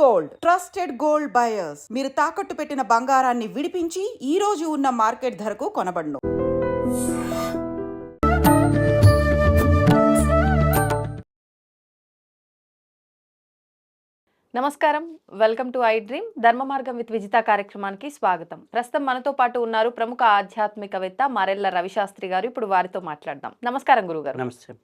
Gold. Trusted gold buyers. మీరు తాకట్టు పెట్టిన బంగారాన్ని విడిపించి ఈ రోజు ఉన్న మార్కెట్ ధరకు కొనబడును. నమస్కారం. Welcome to I dream. ధర్మ మార్గం విత్ విజిత కార్యక్రమానికి స్వాగతం. ప్రస్తుతం మనతో పాటు ఉన్నారు ప్రముఖ ఆధ్యాత్మికవేత్త మరెల్ల రవిశాస్త్రి గారు. ఇప్పుడు వారితో మాట్లాడదాం. నమస్కారం గురుగారు. నమస్తే.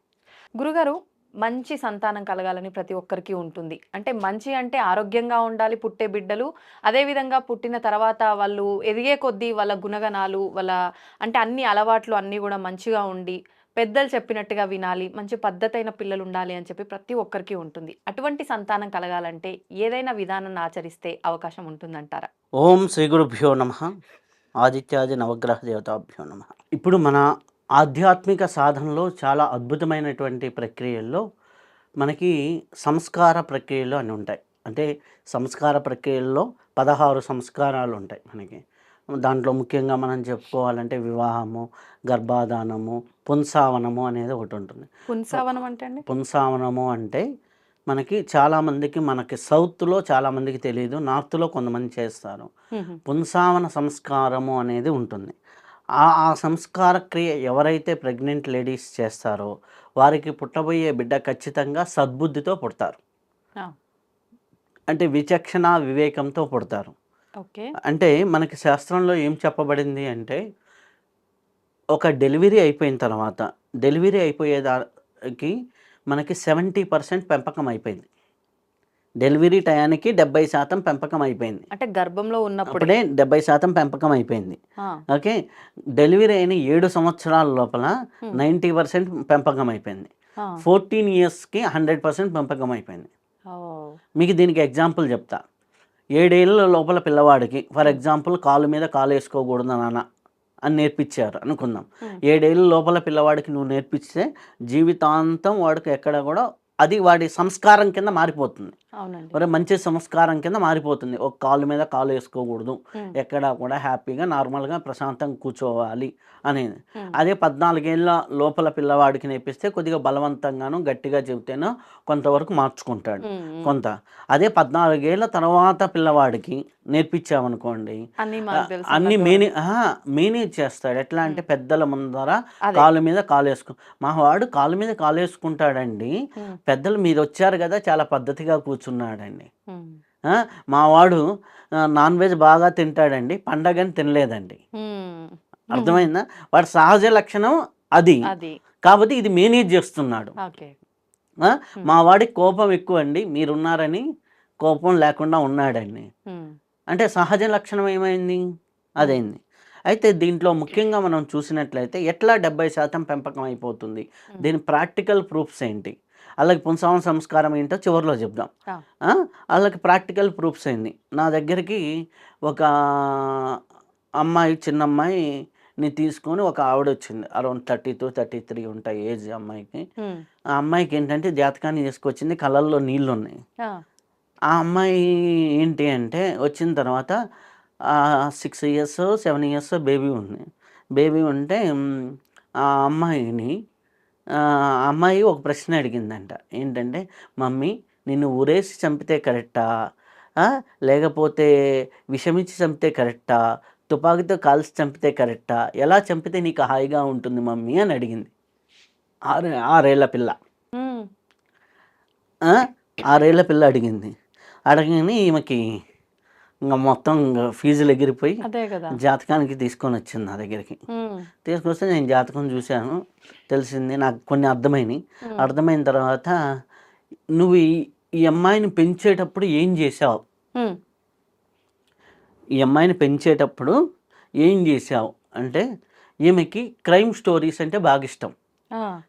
గురుగారు మంచి సంతానం కలగాలని ప్రతి ఒక్కరికి ఉంటుంది. అంటే మంచి అంటే ఆరోగ్యంగా ఉండాలి పుట్టే బిడ్డలు. అదేవిధంగా పుట్టిన తర్వాత వాళ్ళు ఎదిగే కొద్దీ వాళ్ళ గుణగణాలు వాళ్ళ అంటే అన్ని అలవాట్లు అన్నీ కూడా మంచిగా ఉండి పెద్దలు చెప్పినట్టుగా వినాలి మంచి పద్ధతైన పిల్లలు ఉండాలి అని చెప్పి ప్రతి ఒక్కరికి ఉంటుంది. అటువంటి సంతానం కలగాలంటే ఏదైనా విధానాన్ని ఆచరిస్తే అవకాశం ఉంటుందంటారా? ఓం శ్రీ గురుభ్యో నమ. ఆదిత్యాది నవగ్రహ దేవతాభ్యో నమ. ఇప్పుడు మన ఆధ్యాత్మిక సాధనలో చాలా అద్భుతమైనటువంటి ప్రక్రియల్లో మనకి సంస్కార ప్రక్రియలు అని ఉంటాయి. అంటే సంస్కార ప్రక్రియల్లో పదహారు సంస్కారాలు ఉంటాయి మనకి. దాంట్లో ముఖ్యంగా మనం చెప్పుకోవాలంటే వివాహము గర్భాధానము పుంసావనము అనేది ఒకటి ఉంటుంది. పుంసావనం అంటే అండి? పుంసావనము అంటే మనకి చాలామందికి మనకి సౌత్లో చాలామందికి తెలియదు నార్త్లో కొంతమంది చేస్తారు. పుంసావన సంస్కారము అనేది ఉంటుంది. ఆ ఆ సంస్కార క్రియ ఎవరైతే ప్రెగ్నెంట్ లేడీస్ చేస్తారో వారికి పుట్టబోయే బిడ్డ ఖచ్చితంగా సద్బుద్ధితో పుడతారు. అంటే విచక్షణ వివేకంతో పుడతారు. ఓకే. అంటే మనకి శాస్త్రంలో ఏం చెప్పబడింది అంటే ఒక డెలివరీ అయిపోయిన తర్వాత డెలివరీ అయిపోయేదానికి మనకి సెవెంటీ పర్సెంట్ పెంపకం అయిపోయింది. డెలివరీ టయానికి డెబ్బై శాతం పెంపకం అయిపోయింది. అంటే గర్భంలో ఉన్నప్పుడు. డెబ్బై శాతం పెంపకం అయిపోయింది. ఓకే? డెలివరీ అయిన ఏడు సంవత్సరాల లోపల. నైంటీ పర్సెంట్ పెంపకం అయిపోయింది. ఫోర్టీన్ ఇయర్స్కి హండ్రెడ్ పర్సెంట్ పెంపకం అయిపోయింది. మీకు దీనికి ఎగ్జాంపుల్ చెప్తా. ఏడేళ్ళ లోపల పిల్లవాడికి ఫర్ ఎగ్జాంపుల్ కాలు మీద కాలు వేసుకోకూడదు నాన్న అని నేర్పించారు అనుకుందాం. ఏడేళ్ళ లోపల పిల్లవాడికి నువ్వు నేర్పిస్తే జీవితాంతం వాడికి ఎక్కడ కూడా అది వాడి సంస్కారం కింద మారిపోతుంది. మరి మంచి సంస్కారం కింద మారిపోతుంది ఒక కాలు మీద కాలు వేసుకోకూడదు. ఎక్కడ కూడా హ్యాపీగా నార్మల్గా ప్రశాంతంగా కూర్చోవాలి అనేది. అదే పద్నాలుగేళ్ళ లోపల పిల్లవాడికి నేర్పిస్తే కొద్దిగా బలవంతంగాను గట్టిగా చెబితేనో కొంతవరకు మార్చుకుంటాడు. కొంత అదే పద్నాలుగేళ్ళ తర్వాత పిల్లవాడికి నేర్పించామనుకోండి అన్ని మనకు తెలుసు అన్ని అన్నట్టు. మేనే మేనేజ్ చేస్తాడు ఎట్లా అంటే పెద్దల ముందర. కాలు మీద కాలు వేసుకు మా వాడు కాలు మీద కాలు వేసుకుంటాడండి పెద్దలు మీరు వచ్చారు కదా చాలా పద్ధతిగా కూర్చున్నాడండి. మా వాడు నాన్ వెజ్ బాగా తింటాడండి పండగని తినలేదండి. అర్థమైందా? వాడి సహజ లక్షణం అది. కాబట్టి ఇది మేనేజ్ చేస్తున్నాడు. మా వాడికి కోపం ఎక్కువ అండి మీరున్నారని కోపం లేకుండా ఉన్నాడండి. అంటే సహజ లక్షణం ఏమైంది? అదైంది. అయితే దీంట్లో ముఖ్యంగా మనం చూసినట్లయితే ఎట్లా డెబ్బై శాతం పెంపకం అయిపోతుంది? దీని ప్రాక్టికల్ ప్రూఫ్స్ ఏంటి? అలాగే పుంసావన సంస్కారం ఏంటో చివరిలో చెప్దాం. అలాగే ప్రాక్టికల్ ప్రూఫ్స్ ఏంది నా దగ్గరికి ఒక అమ్మాయి చిన్న అమ్మాయిని తీసుకొని ఒక ఆవిడ వచ్చింది. Around thirty to thirty three ఉంటాయి ఏజ్ అమ్మాయికి. ఆ అమ్మాయికి ఏంటంటే జాతకాన్ని తీసుకొచ్చింది కళ్ళల్లో నీళ్ళు ఉన్నాయి ఆ, అమ్మాయి ఏంటి అంటే వచ్చిన తర్వాత six years seven years baby ఉంది. బేబీ ఉంటే ఆ అమ్మాయిని అమ్మాయి ఒక ప్రశ్న అడిగిందంట. ఏంటంటే మమ్మీ నిన్ను ఊరేసి చంపితే కరెక్టా? లేకపోతే విషమిచ్చి చంపితే కరెక్టా? తుపాకీతో కాల్చి చంపితే కరెక్టా? ఎలా చంపితే నీకు హాయిగా ఉంటుంది మమ్మీ? అని అడిగింది. ఆరు ఆరేళ్ళ పిల్ల. ఆరేళ్ళ పిల్ల అడిగింది. అడగని ఈమెకి ఇంకా మొత్తం ఇంకా ఫీజులు ఎగిరిపోయి జాతకానికి తీసుకొని వచ్చింది నా దగ్గరికి. ఉమ్, తీసుకొస్తే నేను జాతకం చూశాను తెలిసింది నాకు కొన్ని అర్థమైనాయి. ఉమ్, అర్థమైన తర్వాత నువ్వు ఈ ఈ అమ్మాయిని పెంచేటప్పుడు ఏం చేసావు ఈ అమ్మాయిని పెంచేటప్పుడు ఏం చేసావు అంటే ఈమెకి క్రైమ్ స్టోరీస్ అంటే బాగా ఇష్టం.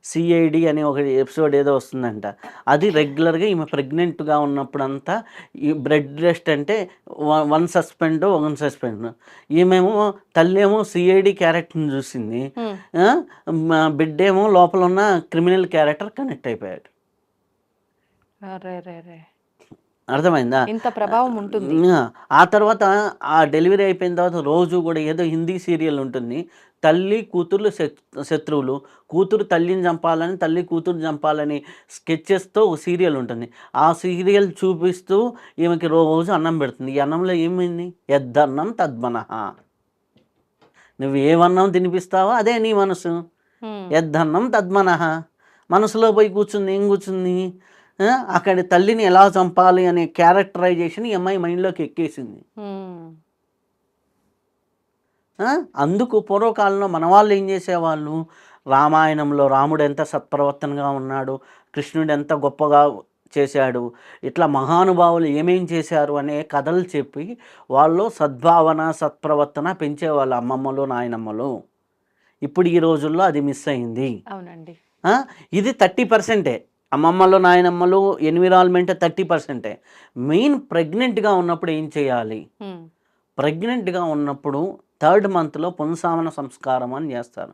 సిఐడి అనే ఒక ఎపిసోడ్ ఏదో వస్తుందంట. అది రెగ్యులర్గా ఈమె ప్రెగ్నెంట్గా ఉన్నప్పుడంతా ఈ బ్రెడ్ రెస్ట్ అంటే వన్ సస్పెండ్ వన్ సస్పెండ్ ఈమెమో తల్లేమో సిఐడి క్యారెక్టర్ని చూసింది. బిడ్డేమో లోపల ఉన్న క్రిమినల్ క్యారెక్టర్ కనెక్ట్ అయిపోయాడు అరే రే రే అర్థమైందా? ఇంత ప్రభావం ఉంటుంది. ఆ, తర్వాత ఆ డెలివరీ అయిపోయిన తర్వాత రోజు కూడా ఏదో హిందీ సీరియల్ ఉంటుంది. తల్లి కూతుర్లు శత్- శత్రువులు. కూతురు తల్లిని చంపాలని తల్లి కూతురు చంపాలని స్కెచెస్తో ఒక సీరియల్ ఉంటుంది. ఆ సీరియల్ చూపిస్తూ ఈమెకి రోజు అన్నం పెడుతుంది. ఈ అన్నంలో ఏమైంది? ఎద్దన్నం తద్మనః. నువ్వు ఏమన్నం తినిపిస్తావో అదే నీ మనసు. ఉమ్, యద్దన్నం తద్మనః. మనసులో పోయి కూర్చుంది ఏం కూర్చుంది? అక్కడ తల్లిని ఎలా చంపాలి అనే క్యారెక్టరైజేషన్ ఈ అమ్మాయి మైండ్లోకి ఎక్కేసింది. అందుకు పూర్వకాలంలో మన వాళ్ళు ఏం చేసేవాళ్ళు? రామాయణంలో రాముడు ఎంత సత్ప్రవర్తనగా ఉన్నాడు కృష్ణుడు ఎంత గొప్పగా చేశాడు ఇట్లా మహానుభావులు ఏమేం చేశారు అనే కథలు చెప్పి వాళ్ళు సద్భావన సత్ప్రవర్తన పెంచేవాళ్ళు అమ్మమ్మలు నాయనమ్మలు. ఇప్పుడు ఈ రోజుల్లో అది మిస్ అయింది. అవునండి. ఇది థర్టీ పర్సెంటే. అమ్మమ్మలు నాయనమ్మలు ఎన్విరాన్మెంట్ థర్టీ పర్సెంటే. మెయిన్ ప్రెగ్నెంట్గా ఉన్నప్పుడు ఏం చేయాలి? ప్రెగ్నెంట్గా ఉన్నప్పుడు థర్డ్ మంత్లో పుంసావన సంస్కారం అని చేస్తారు.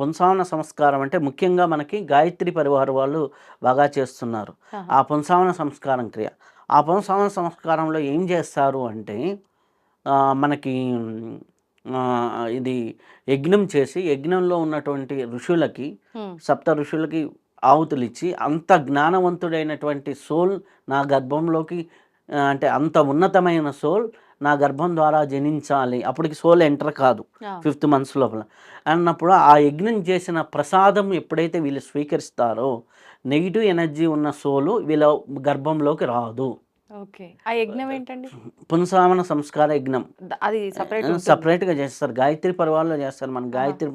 పుంసావన సంస్కారం అంటే ముఖ్యంగా మనకి గాయత్రి పరివార వాళ్ళు బాగా చేస్తున్నారు. ఆ పుంసావన సంస్కారం క్రియ. ఆ పుంసావన సంస్కారంలో ఏం చేస్తారు అంటే మనకి ఇది యజ్ఞం చేసి యజ్ఞంలో ఉన్నటువంటి ఋషులకి సప్త ఋషులకి ఆహుతులు ఇచ్చి అంత జ్ఞానవంతుడైనటువంటి సోల్ నా గర్భంలోకి అంటే అంత ఉన్నతమైన సోల్ నా గర్భం ద్వారా జనించాలి. అప్పటికి సోల్ ఎంటర్ కాదు. ఫిఫ్త్ మంత్స్ లోపల. అన్నప్పుడు ఆ యజ్ఞం చేసిన ప్రసాదం ఎప్పుడైతే వీళ్ళు స్వీకరిస్తారో నెగిటివ్ ఎనర్జీ ఉన్న సోలు వీళ్ళ గర్భంలోకి రాదు. ఓకే. ఆ యజ్ఞం ఏంటండి? పునసామన సంస్కార యజ్ఞం. అది సపరేట్ సపరేట్గా చేస్తారు. గాయత్రి పరివారంలో చేస్తారు. మన గాయత్రి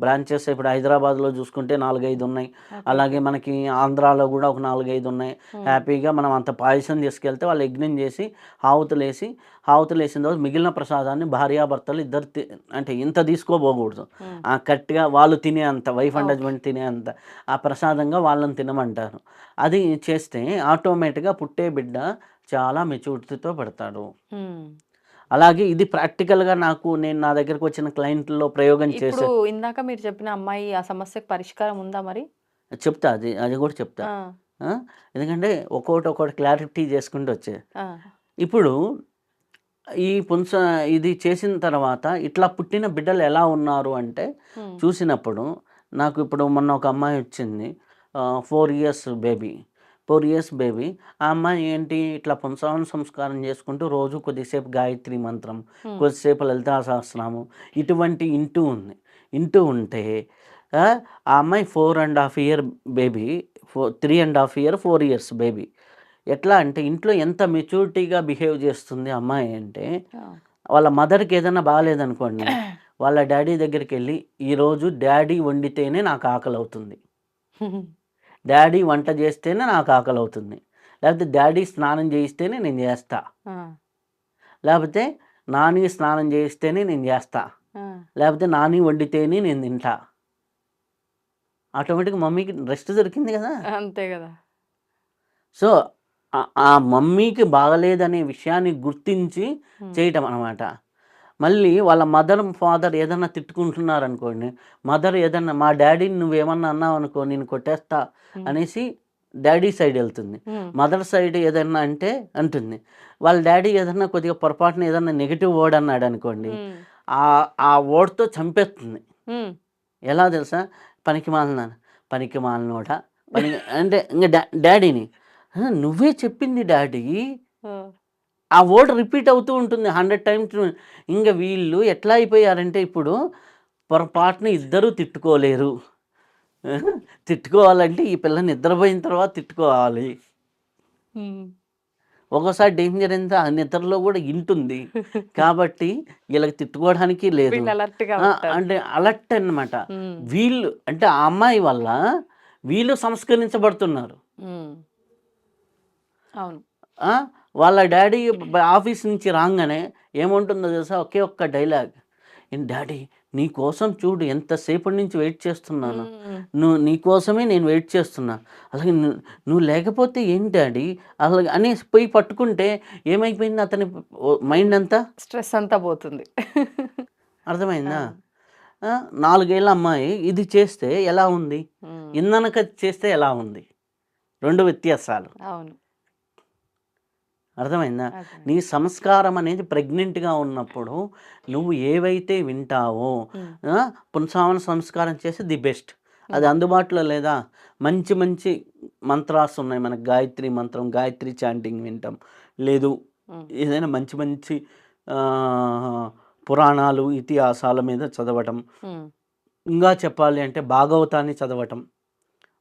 బ్రాంచెస్ ఇప్పుడు హైదరాబాద్లో చూసుకుంటే నాలుగైదు ఉన్నాయి. అలాగే మనకి ఆంధ్రాలో కూడా ఒక నాలుగైదు ఉన్నాయి. హ్యాపీగా మనం అంత పాయసం తీసుకెళ్తే వాళ్ళు యజ్ఞం చేసి హావుతులు వేసి హావుతులు వేసిన తర్వాత మిగిలిన ప్రసాదాన్ని భార్యాభర్తలు ఇద్దరు అంటే ఇంత తీసుకోబోకూడదు. ఆ కట్టిగా వాళ్ళు తినే అంత వైఫ్ అండ్ హస్బెండ్ తినే అంత ఆ ప్రసాదంగా వాళ్ళని తినమంటారు. అది చేస్తే ఆటోమేటిక్గా పుట్టే బిడ్డ చాలా మెచ్యూరిటీతో పడతాడు. అలాగే ఇది ప్రాక్టికల్గా నాకు నేను నా దగ్గరకు వచ్చిన క్లయింట్లో ప్రయోగం చేసే ఇందాక మీరు చెప్పిన అమ్మాయి ఆ సమస్యకు పరిష్కారం ఉందా మరి? చెప్తా అది అది కూడా చెప్తా? ఎందుకంటే ఒక్కొక్కటి ఒక్కొక్కటి క్లారిటీ చేసుకుంటూ వచ్చే. ఇప్పుడు ఈ పుంస ఇది చేసిన తర్వాత ఇట్లా పుట్టిన బిడ్డలు ఎలా ఉన్నారు అంటే చూసినప్పుడు నాకు ఇప్పుడు మొన్న ఒక అమ్మాయి వచ్చింది. Four years baby. Four years baby. ఆ అమ్మాయి ఏంటి? ఇట్లా పుంసవన సంస్కారం చేసుకుంటూ రోజు కొద్దిసేపు గాయత్రి మంత్రం కొద్దిసేపు లలితా సహస్రనామం ఇటువంటి ఇంటూ ఉంది. ఇంటూ ఉంటే ఆ అమ్మాయి four and half year baby four three and half year four years baby. ఎట్లా అంటే ఇంట్లో ఎంత మెచ్యూరిటీగా బిహేవ్ చేస్తుంది అమ్మాయి అంటే వాళ్ళ మదర్కి ఏదైనా బాగాలేదనుకోండి వాళ్ళ డాడీ దగ్గరికి వెళ్ళి ఈరోజు డాడీ వండితేనే నాకు ఆకలి అవుతుంది డాడీ వంట చేస్తేనే నాకు ఆకలి అవుతుంది లేకపోతే డాడీ స్నానం చేయిస్తేనే నేను చేస్తా. లేకపోతే నాని స్నానం చేయిస్తేనే నేను చేస్తా. లేకపోతే నాని వండితేనే నేను తింటా. ఆటోమేటిక్గా మమ్మీకి రెస్ట్ దొరికింది కదా. అంతే కదా. సో ఆ- మమ్మీకి బాగలేదనే విషయాన్ని గుర్తించి చేయటం అనమాట మళ్ళీ వాళ్ళ మదర్ ఫాదర్ ఏదన్నా తిట్టుకుంటున్నారు అనుకోండి మదర్ ఏదన్నా మా డాడీని నువ్వేమన్నా అన్నావు అనుకో నేను కొట్టేస్తా అనేసి డాడీ సైడ్ వెళ్తుంది. మదర్ సైడ్ ఏదన్నా అంటే అంటుంది. వాళ్ళ డాడీ ఏదన్నా కొద్దిగా పొరపాటున ఏదన్నా నెగిటివ్ వర్డ్ అన్నాడు అనుకోండి ఆ ఆ వర్డ్తో చంపేస్తుంది. ఎలా తెలుసా? పనికి మాలినాను పనికి మాలినోట పని అంటే ఇంకా డా డాడీని. "హ, నువ్వే చెప్పింది డాడీ. ఆ, వర్డ్ రిపీట్ అవుతూ ఉంటుంది హండ్రెడ్ టైమ్స్. ఇంకా వీళ్ళు ఎట్లా అయిపోయారంటే ఇప్పుడు పొరపాటున ఇద్దరూ తిట్టుకోలేరు. తిట్టుకోవాలంటే ఈ పిల్ల నిద్రపోయిన తర్వాత తిట్టుకోవాలి. ఉమ్, ఒక్కోసారి డేంజర్ ఎంత ఆ నిద్రలో కూడా ఇంటుంది. కాబట్టి వీళ్ళకి తిట్టుకోవడానికి లేదు. అంటే అలర్ట్ అన్నమాట. ఉమ్, వీళ్ళు అంటే ఆ అమ్మాయి వల్ల వీళ్ళు సంస్కరించబడుతున్నారు. అవును. వాళ్ళ డాడీ ఆఫీస్ నుంచి రాగానే ఏముంటుందో తెలుసా? ఒకే ఒక్క డైలాగ్. ఏం డాడీ నీ కోసం చూడు ఎంతసేపటి నుంచి వెయిట్ చేస్తున్నాను. నువ్వు నీ కోసమే నేను వెయిట్ చేస్తున్నా. అలాగే నువ్వు లేకపోతే ఏంటి డాడీ? అలాగే అని పోయి పట్టుకుంటే ఏమైపోయింది అతని మైండ్ అంతా? స్ట్రెస్ అంతా పోతుంది. అర్థమైందా? నాలుగేళ్ళ అమ్మాయి ఇది చేస్తే ఎలా ఉంది? ఇందనక చేస్తే ఎలా ఉంది? రెండు వ్యత్యాసాలు. అవును. అర్థమైందా. నీ సంస్కారం అనేది ప్రెగ్నెంట్గా ఉన్నప్పుడు నువ్వు ఏవైతే వింటావో పునసావన సంస్కారం చేసి ది బెస్ట్. అది అందుబాటులో లేదా? మంచి మంచి మంత్రాస్ ఉన్నాయి మనకు. గాయత్రి మంత్రం గాయత్రి చాంటింగ్ వింటాం. లేదు ఏదైనా మంచి మంచి పురాణాలు ఇతిహాసాల మీద చదవటం. ఇంకా చెప్పాలి అంటే భాగవతాన్ని చదవటం.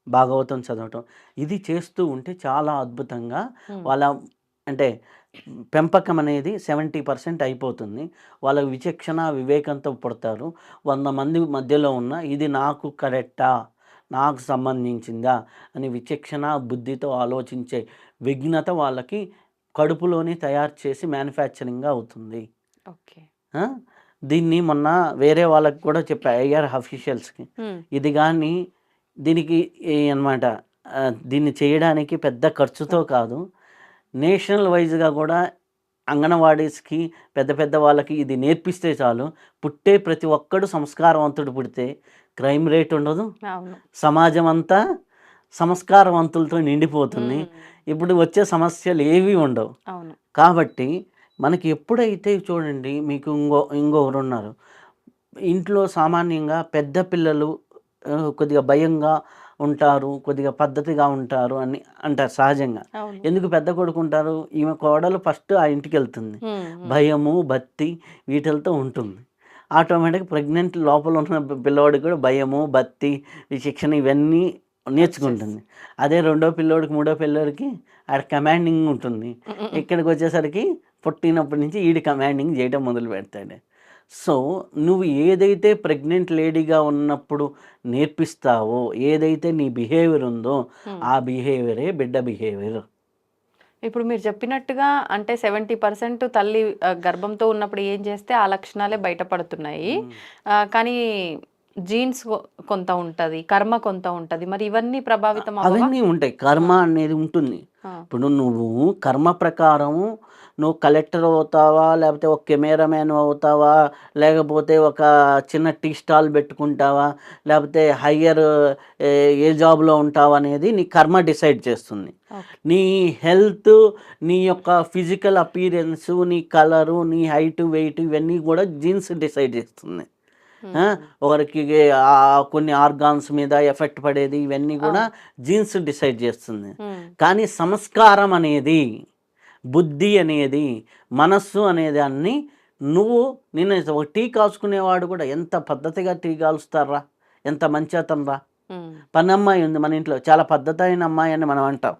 భాగవతం చదవటం. ఇది చేస్తూ ఉంటే చాలా అద్భుతంగా. వాళ్ళ అంటే పెంపకం అనేది సెవెంటీ పర్సెంట్ అయిపోతుంది. వాళ్ళ విచక్షణ వివేకంతో పుడతారు. వంద మంది మధ్యలో ఉన్న ఇది నాకు కరెక్టా? నాకు సంబంధించిందా? అని విచక్షణ బుద్ధితో ఆలోచించే విఘ్నత వాళ్ళకి కడుపులోనే తయారు చేసి మ్యానుఫ్యాక్చరింగ్గా అవుతుంది. ఓకే? దీన్ని మొన్న వేరే వాళ్ళకి కూడా చెప్పా ఐఆర్ అఫీషియల్స్కి. ఇది కానీ దీనికి అనమాట దీన్ని చేయడానికి పెద్ద ఖర్చుతో కాదు. నేషనల్ వైజ్గా కూడా అంగన్వాడీస్కి పెద్ద పెద్ద వాళ్ళకి ఇది నేర్పిస్తే చాలు. పుట్టే ప్రతి ఒక్కడు సంస్కారవంతుడు పుడితే క్రైమ్ రేట్ ఉండదు. సమాజం అంతా సంస్కారవంతులతో నిండిపోతుంది. ఇప్పుడు వచ్చే సమస్యలు ఏవి ఉండవు. కాబట్టి మనకి ఎప్పుడైతే చూడండి మీకు ఇంకో ఇంకొకరు ఉన్నారు. ఇంట్లో సామాన్యంగా పెద్ద పిల్లలు కొద్దిగా భయంగా ఉంటారు కొద్దిగా పద్ధతిగా ఉంటారు అని అంటారు సహజంగా. ఎందుకు పెద్ద కొడుకు ఉంటారు? ఈమె కోడలు ఫస్ట్ ఆ ఇంటికి వెళ్తుంది భయము భక్తి వీటితో ఉంటుంది. ఆటోమేటిక్ ప్రెగ్నెంట్ లోపల ఉన్న పి- పిల్లోడికి కూడా భయము భక్తి శిక్షణ ఇవన్నీ నేర్చుకుంటుంది. అదే రెండో పిల్లోడికి మూడో పిల్లోడికి ఆడ కమాండింగ్ ఉంటుంది. ఇక్కడికి వచ్చేసరికి పుట్టినప్పటి నుంచి ఈడి కమాండింగ్ చేయడం మొదలు పెడతాడు సో నువ్వు ఏదైతే ప్రెగ్నెంట్ లేడీగా ఉన్నప్పుడు నేర్పిస్తావో ఏదైతే నీ బిహేవియర్ ఉందో. ఆ బిహేవియరే బిడ్డ బిహేవియర్. ఇప్పుడు మీరు చెప్పినట్టుగా అంటే సెవెంటీ పర్సెంట్ తల్లి గర్భంతో ఉన్నప్పుడు ఏం చేస్తే ఆ లక్షణాలే బయటపడుతున్నాయి. కానీ జీన్స్ కొంత ఉంటది కర్మ కొంత ఉంటది. మరి ఇవన్నీ ప్రభావితం? అవన్నీ ఉంటాయి. కర్మ అనేది ఉంటుంది. ఇప్పుడు నువ్వు కర్మ ప్రకారము నువ్వు కలెక్టర్ అవుతావా? లేకపోతే ఒక కెమెరామ్యాన్ అవుతావా? లేకపోతే ఒక చిన్న టీ స్టాల్ పెట్టుకుంటావా? లేకపోతే హయ్యర్ ఏ జాబ్లో ఉంటావా అనేది నీ కర్మ డిసైడ్ చేస్తుంది. నీ హెల్త్ నీ యొక్క ఫిజికల్ అపీరెన్స్ నీ కలరు నీ హైట్ వెయిట్ ఇవన్నీ కూడా జీన్స్ డిసైడ్ చేస్తుంది. ఒకరికి కొన్ని ఆర్గాన్స్ మీద ఎఫెక్ట్ పడేది ఇవన్నీ కూడా జీన్స్ డిసైడ్ చేస్తుంది. కానీ సంస్కారం అనేది బుద్ధి అనేది మనస్సు అనేది అన్ని నువ్వు నిన్న ఒక టీ కాల్చుకునేవాడు కూడా ఎంత పద్ధతిగా టీ కాలుస్తారా ఎంత మంచి అతను రా పని అమ్మాయి ఉంది మన ఇంట్లో చాలా పద్ధతి అయిన అమ్మాయి అని మనం అంటాం.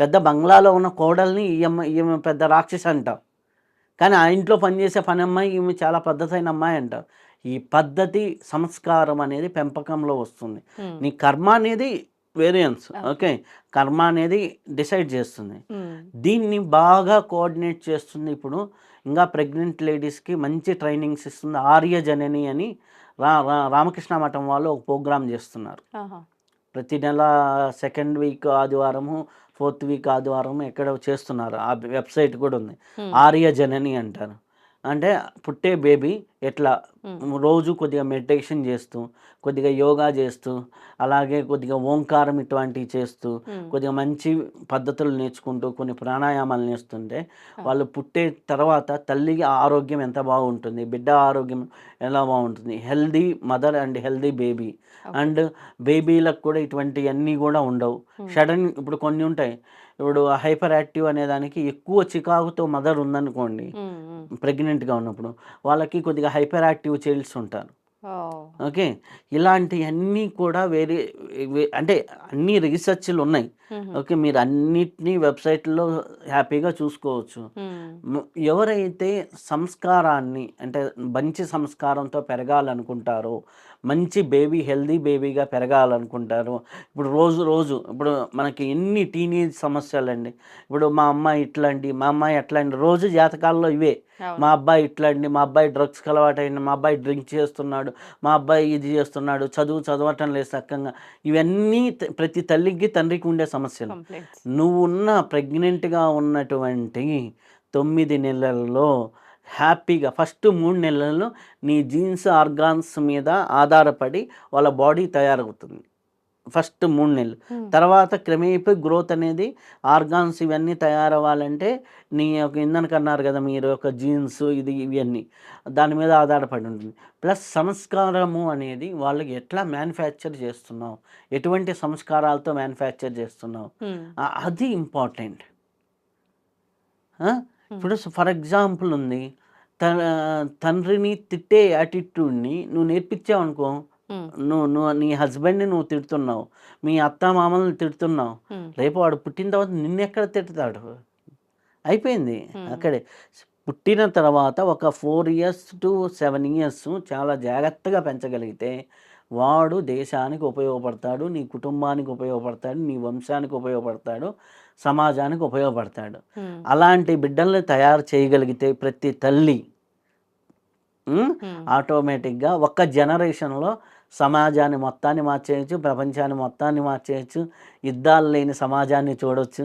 పెద్ద బంగ్లాలో ఉన్న కోడల్ని ఈమె ఈమె పెద్ద రాక్షసి అంటాం. కానీ ఆ ఇంట్లో పనిచేసే పని అమ్మాయి ఈమె చాలా పద్ధతైన అమ్మాయి అంటాం. ఈ పద్ధతి సంస్కారం అనేది పెంపకంలో వస్తుంది. నీ కర్మ అనేది వేరియన్స్ ఓకే కర్మ అనేది డిసైడ్ చేస్తుంది. దీన్ని బాగా కోఆర్డినేట్ చేస్తుంది ఇప్పుడు ఇంకా ప్రెగ్నెంట్ లేడీస్కి మంచి ట్రైనింగ్స్ ఇస్తుంది ఆర్య జనని అని రా రామకృష్ణ మఠం వాళ్ళు ఒక ప్రోగ్రామ్ చేస్తున్నారు. ప్రతి నెల సెకండ్ వీక్ ఆదివారము ఫోర్త్ వీక్ ఆదివారం ఎక్కడ చేస్తున్నారు. ఆ వెబ్సైట్ కూడా ఉంది. ఆర్య జనని అంటారు. అంటే పుట్టే బేబీ ఎట్లా? రోజు కొద్దిగా మెడిటేషన్ చేస్తూ కొద్దిగా యోగా చేస్తూ అలాగే కొద్దిగా ఓంకారం ఇటువంటివి చేస్తూ కొద్దిగా మంచి పద్ధతులు నేర్చుకుంటూ కొన్ని ప్రాణాయామాలు నేర్చుతుంటే వాళ్ళు పుట్టే తర్వాత తల్లికి ఆరోగ్యం ఎంత బాగుంటుంది బిడ్డ ఆరోగ్యం ఎలా బాగుంటుంది healthy mother and healthy baby. And బేబీలకు కూడా ఇటువంటివన్నీ కూడా ఉండవు. సడన్ ఇప్పుడు కొన్ని ఉంటాయి ఇప్పుడు హైపర్ యాక్టివ్ అనే దానికి ఎక్కువ చికాకుతో మదర్ ఉందనుకోండి ప్రెగ్నెంట్గా ఉన్నప్పుడు వాళ్ళకి కొద్దిగా హైపర్ యాక్టివ్ చైల్డ్స్ ఉంటారు. ఓకే? ఇలాంటివన్నీ కూడా వేరే అంటే అన్ని రీసెర్చ్లు ఉన్నాయి. ఓకే? మీరు అన్నిటినీ వెబ్సైట్లో హ్యాపీగా చూసుకోవచ్చు. ఎవరైతే సంస్కారాన్ని అంటే మంచి సంస్కారంతో పెరగాలనుకుంటారో మంచి బేబీ హెల్దీ బేబీగా పెరగాలనుకుంటారో. ఇప్పుడు రోజు రోజు ఇప్పుడు మనకి ఎన్ని టీనేజ్ సమస్యలండి. ఇప్పుడు మా అమ్మాయి ఇట్లాంటి మా అమ్మాయి అట్లాంటి రోజు జాతకాల్లో ఇవే. మా అబ్బాయి ఇట్లాంటి మా అబ్బాయి డ్రగ్స్కి అలవాటైంది మా అబ్బాయి డ్రింక్ చేస్తున్నాడు మా అబ్బాయి ఇది చేస్తున్నాడు చదువు చదవటం లేదు సక్కంగా. ఇవన్నీ ప్రతి తల్లికి తండ్రికి ఉండే సమస్యలు. నువ్వు ఉన్న ప్రెగ్నెంట్గా ఉన్నటువంటి తొమ్మిది నెలల్లో హ్యాపీగా ఫస్ట్ మూడు నెలల్లో నీ జీన్స్ ఆర్గాన్స్ మీద ఆధారపడి వాళ్ళ బాడీ తయారవుతుంది. ఫస్ట్ మూడు నెలలు. తర్వాత క్రమేపీ గ్రోత్ అనేది ఆర్గాన్స్ ఇవన్నీ తయారవ్వాలంటే నీ యొక్క ఇందనకు అన్నారు కదా మీరు యొక్క జీన్స్ ఇది ఇవన్నీ దాని మీద ఆధారపడి ఉంటుంది. ప్లస్ సంస్కారము అనేది వాళ్ళకి ఎట్లా మ్యానుఫ్యాక్చర్ చేస్తున్నావు? ఎటువంటి సంస్కారాలతో మ్యానుఫ్యాక్చర్ చేస్తున్నావు? అది ఇంపార్టెంట్. ఇప్పుడు ఫర్ ఎగ్జాంపుల్ ఉంది తన తండ్రిని తిట్టే యాటిట్యూడ్ని నువ్వు నేర్పించావు అనుకో నువ్వు నువ్వు నీ హస్బెండ్ని నువ్వు తిడుతున్నావు మీ అత్త మామల్ని తిడుతున్నావు రేపు వాడు పుట్టిన తర్వాత నిన్నెక్కడ తిడతాడు? అయిపోయింది. అక్కడే. పుట్టిన తర్వాత ఒక four years to seven years చాలా జాగ్రత్తగా పెంచగలిగితే వాడు దేశానికి ఉపయోగపడతాడు నీ కుటుంబానికి ఉపయోగపడతాడు నీ వంశానికి ఉపయోగపడతాడు సమాజానికి ఉపయోగపడతాడు. అలాంటి బిడ్డల్ని తయారు చేయగలిగితే ప్రతి తల్లి ఆటోమేటిక్గా ఒక్క జనరేషన్లో సమాజాన్ని మొత్తాన్ని మార్చేయచ్చు ప్రపంచాన్ని మొత్తాన్ని మార్చేయచ్చు యుద్ధాలు లేని సమాజాన్ని చూడొచ్చు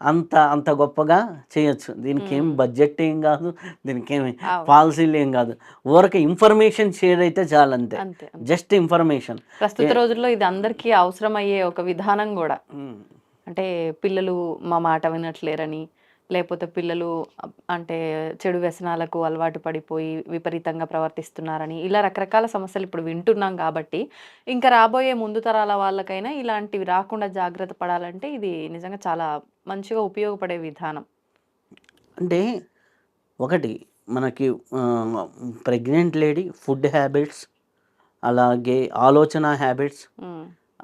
అంత అంత గొప్పగా చేయొచ్చు. దీనికి ఏం. బడ్జెట్ ఏం కాదు దీనికి ఏమి. పాలసీలు ఏం కాదు. ఊరక ఇన్ఫర్మేషన్ షేర్ అయితే చాలు అంతే. Just information. ప్రస్తుత రోజుల్లో ఇది అందరికీ అవసరమయ్యే ఒక విధానం కూడా. అంటే పిల్లలు మా మాట వినట్లేరని లేకపోతే పిల్లలు అంటే చెడు వ్యసనాలకు అలవాటు పడిపోయి విపరీతంగా ప్రవర్తిస్తున్నారని ఇలా రకరకాల సమస్యలు ఇప్పుడు వింటున్నాం కాబట్టి ఇంకా రాబోయే ముందు తరాల వాళ్ళకైనా ఇలాంటివి రాకుండా జాగ్రత్త పడాలంటే ఇది నిజంగా చాలా మంచిగా ఉపయోగపడే విధానం. అంటే ఒకటి మనకి ప్రెగ్నెంట్ లేడీ ఫుడ్ హ్యాబిట్స్ అలాగే ఆలోచన హ్యాబిట్స్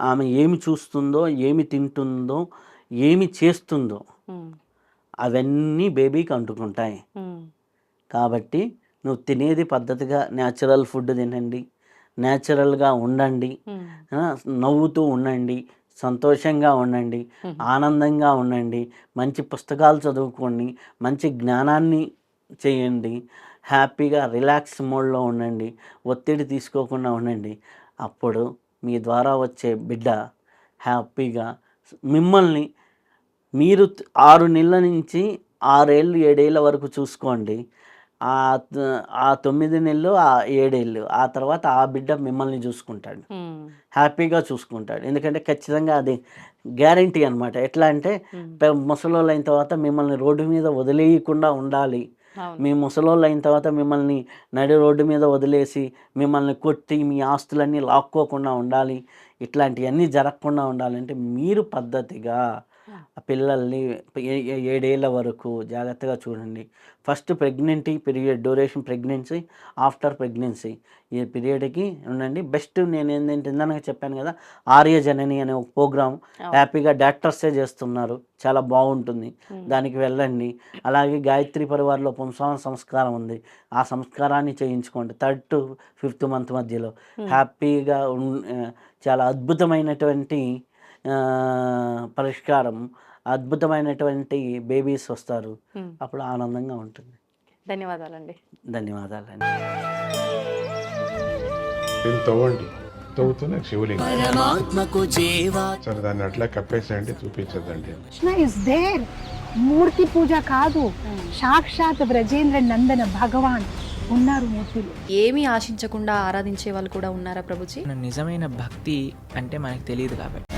ఆమె ఏమి చూస్తుందో ఏమి తింటుందో ఏమి చేస్తుందో అవన్నీ బేబీకి అంటుకుంటాయి. కాబట్టి నువ్వు తినేది పద్ధతిగా న్యాచురల్ ఫుడ్ తినండి. న్యాచురల్గా ఉండండి. నవ్వుతూ ఉండండి. సంతోషంగా ఉండండి. ఆనందంగా ఉండండి. మంచి పుస్తకాలు చదువుకోండి. మంచి జ్ఞానాన్ని చేయండి. హ్యాపీగా రిలాక్స్ మోడ్లో ఉండండి. ఒత్తిడి తీసుకోకుండా ఉండండి. అప్పుడు మీ ద్వారా వచ్చే బిడ్డ హ్యాపీగా మిమ్మల్ని మీరు ఆరు నెలల నుంచి ఆరేళ్ళు ఏడేళ్ళ వరకు చూసుకోండి. ఆ తొమ్మిది నెలలు ఆ ఏడేళ్ళు ఆ తర్వాత ఆ బిడ్డ మిమ్మల్ని చూసుకుంటాడు. హ్యాపీగా చూసుకుంటాడు. ఎందుకంటే ఖచ్చితంగా అది గ్యారంటీ అనమాట ఎట్లా అంటే ముసలోళ్ళు అయిన తర్వాత మిమ్మల్ని రోడ్డు మీద వదిలేయకుండా ఉండాలి. మీ ముసలోళ్ళు అయిన తర్వాత మిమ్మల్ని నడి రోడ్డు మీద వదిలేసి మిమ్మల్ని కొట్టి మీ ఆస్తులన్నీ లాక్కోకుండా ఉండాలి. ఇట్లాంటివన్నీ జరగకుండా ఉండాలంటే మీరు పద్ధతిగా ఆ పిల్లల్ని ఏడేళ్ళ వరకు జాగ్రత్తగా చూడండి. First pregnancy period duration pregnancy after pregnancy. ఈ పీరియడ్కి ఉండండి. బెస్ట్ నేను ఏంటంటే ఇందాక చెప్పాను కదా ఆర్య జనని అనే ఒక ప్రోగ్రామ్. హ్యాపీగా డాక్టర్సే చేస్తున్నారు. చాలా బాగుంటుంది. దానికి వెళ్ళండి. అలాగే గాయత్రి పరివార్లో పుంసవన సంస్కారం ఉంది. ఆ సంస్కారాన్ని చేయించుకోండి. థర్డ్ టు ఫిఫ్త్ మంత్ మధ్యలో. హ్యాపీగా చాలా అద్భుతమైనటువంటి పరిష్కారం అద్భుతమైనటువంటి బేబీస్ వస్తారు. అప్పుడు ఆనందంగా ఉంటుంది. ధన్యవాదాలండి. ధన్యవాదాలండి. దీన్ని తవ్వండి. తవ్వుతూనే శివలింగం. పరమాత్మకు జీవా. సరే దాన్ని అట్లా కప్పేసేయండి చూపించదండి కృష్ణ ఇస్ దేర్ మూర్తి పూజ కాదు. సాక్షాత్ బ్రజేంద్ర నందన భగవాన్ ఉన్నారు మూర్తిలో. ఏమీ ఆశించకుండా ఆరాధించే వాళ్ళు కూడా ఉన్నారా ప్రభుజీ? నిజమైన భక్తి అంటే మనకు తెలియదు కాబట్టి.